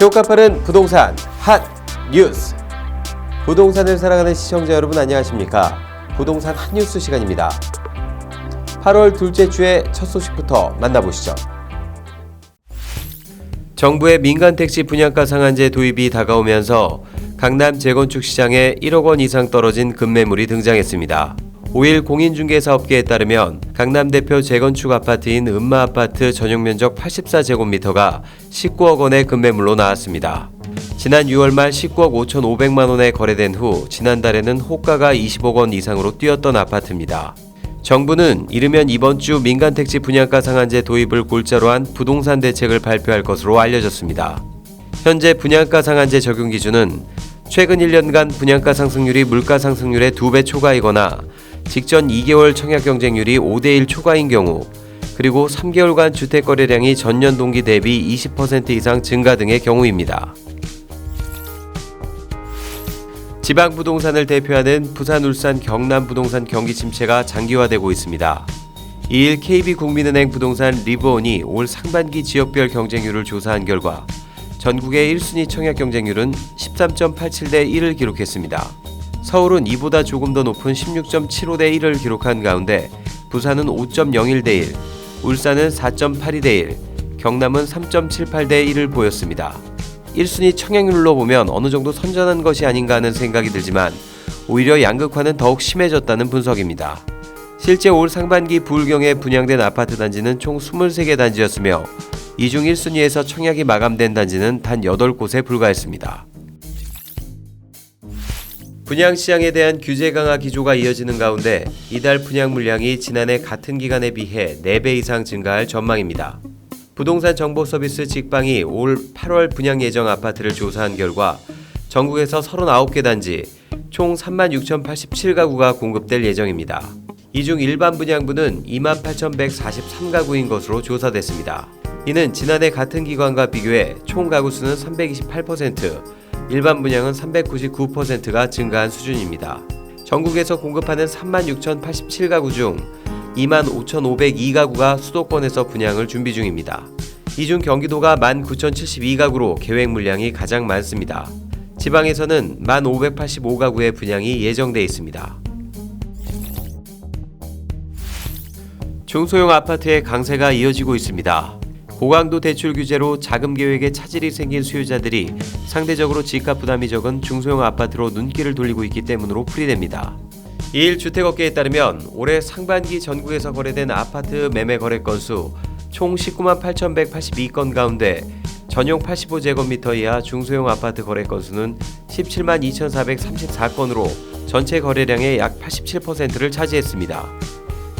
효과 빠른 부동산 핫 뉴스. 부동산을 사랑하는 시청자 여러분 안녕하십니까? 부동산 핫 뉴스 시간입니다. 8월 둘째 주의 첫 소식부터 만나보시죠. 정부의 민간 택시 분양가 상한제 도입이 다가오면서 강남 재건축 시장에 1억 원 이상 떨어진 급매물이 등장했습니다. 5일 공인중개사업계에 따르면 강남 대표 재건축 아파트인 음마 아파트 전용 면적 84제곱미터가 19억 원의 급매물로 나왔습니다. 지난 6월 말 19억 5,500만 원에 거래된 후 지난달에는 호가가 20억 원 이상으로 뛰었던 아파트입니다. 정부는 이르면 이번 주 민간 택지 분양가 상한제 도입을 골자로 한 부동산 대책을 발표할 것으로 알려졌습니다. 현재 분양가 상한제 적용 기준은 최근 1년간 분양가 상승률이 물가 상승률의 2배 초과이거나 직전 2개월 청약 경쟁률이 5대1 초과인 경우 그리고 3개월간 주택 거래량이 전년 동기 대비 20% 이상 증가 등의 경우입니다. 지방 부동산을 대표하는 부산, 울산, 경남 부동산 경기 침체가 장기화되고 있습니다. 2일 KB국민은행 부동산 리브온이 올 상반기 지역별 경쟁률을 조사한 결과 전국의 1순위 청약 경쟁률은 13.87대 1을 기록했습니다. 서울은 이보다 조금 더 높은 16.75대 1을 기록한 가운데 부산은 5.01대 1, 울산은 4.82대 1, 경남은 3.78대 1을 보였습니다. 1순위 청약률로 보면 어느 정도 선전한 것이 아닌가 하는 생각이 들지만 오히려 양극화는 더욱 심해졌다는 분석입니다. 실제 올 상반기 부울경에 분양된 아파트 단지는 총 23개 단지였으며 이 중 1순위에서 청약이 마감된 단지는 단 8곳에 불과했습니다. 분양 시장에 대한 규제 강화 기조가 이어지는 가운데 이달 분양 물량이 지난해 같은 기간에 비해 4배 이상 증가할 전망입니다. 부동산 정보 서비스 직방이 올 8월 분양 예정 아파트를 조사한 결과 전국에서 39개 단지 총 36,087가구가 공급될 예정입니다. 이 중 일반 분양부는 28,143가구인 것으로 조사됐습니다. 이는 지난해 같은 기간과 비교해 총 가구 수는 328%, 일반 분양은 399%가 증가한 수준입니다. 전국에서 공급하는 36,087가구 중 25,502가구가 수도권에서 분양을 준비 중입니다. 이 중 경기도가 19,072가구로 계획 물량이 가장 많습니다. 지방에서는 1,585가구의 분양이 예정돼 있습니다. 중소형 아파트의 강세가 이어지고 있습니다. 고강도 대출 규제로 자금 계획에 차질이 생긴 수요자들이 상대적으로 집값 부담이 적은 중소형 아파트로 눈길을 돌리고 있기 때문으로 풀이됩니다. 이일 주택업계에 따르면 올해 상반기 전국에서 거래된 아파트 매매 거래 건수 총 19만 8,182건 가운데 전용 85제곱미터 이하 중소형 아파트 거래 건수는 17만 2,434건으로 전체 거래량의 약 87%를 차지했습니다.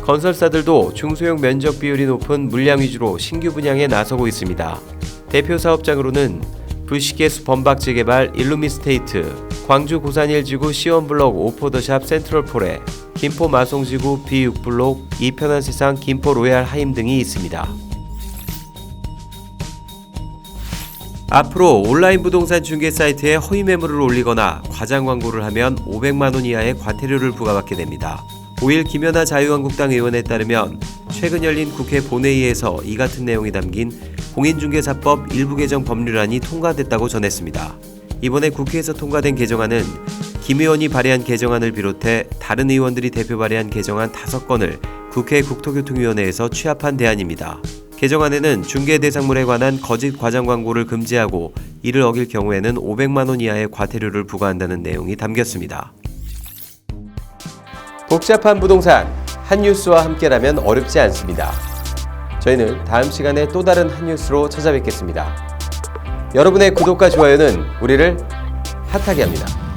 건설사들도 중소형 면적 비율이 높은 물량 위주로 신규 분양에 나서고 있습니다. 대표 사업장으로는 부시계수 범박 재개발 일루미스테이트, 광주 고산일지구 시원블록 오포더샵 센트럴폴에, 김포 마송지구 B6블록 이편한 세상 김포 로얄 하임 등이 있습니다. 앞으로 온라인 부동산 중개 사이트에 허위 매물을 올리거나 과장 광고를 하면 500만 원 이하의 과태료를 부과받게 됩니다. 5일 김연아 자유한국당 의원에 따르면 최근 열린 국회 본회의에서 이 같은 내용이 담긴 공인중개사법 일부 개정 법률안이 통과됐다고 전했습니다. 이번에 국회에서 통과된 개정안은 김 의원이 발의한 개정안을 비롯해 다른 의원들이 대표 발의한 개정안 5건을 국회 국토교통위원회에서 취합한 대안입니다. 개정안에는 중개 대상물에 관한 거짓 과장 광고를 금지하고 이를 어길 경우에는 500만 원 이하의 과태료를 부과한다는 내용이 담겼습니다. 복잡한 부동산 한 뉴스와 함께라면 어렵지 않습니다. 저희는 다음 시간에 또 다른 한 뉴스로 찾아뵙겠습니다. 여러분의 구독과 좋아요는 우리를 핫하게 합니다.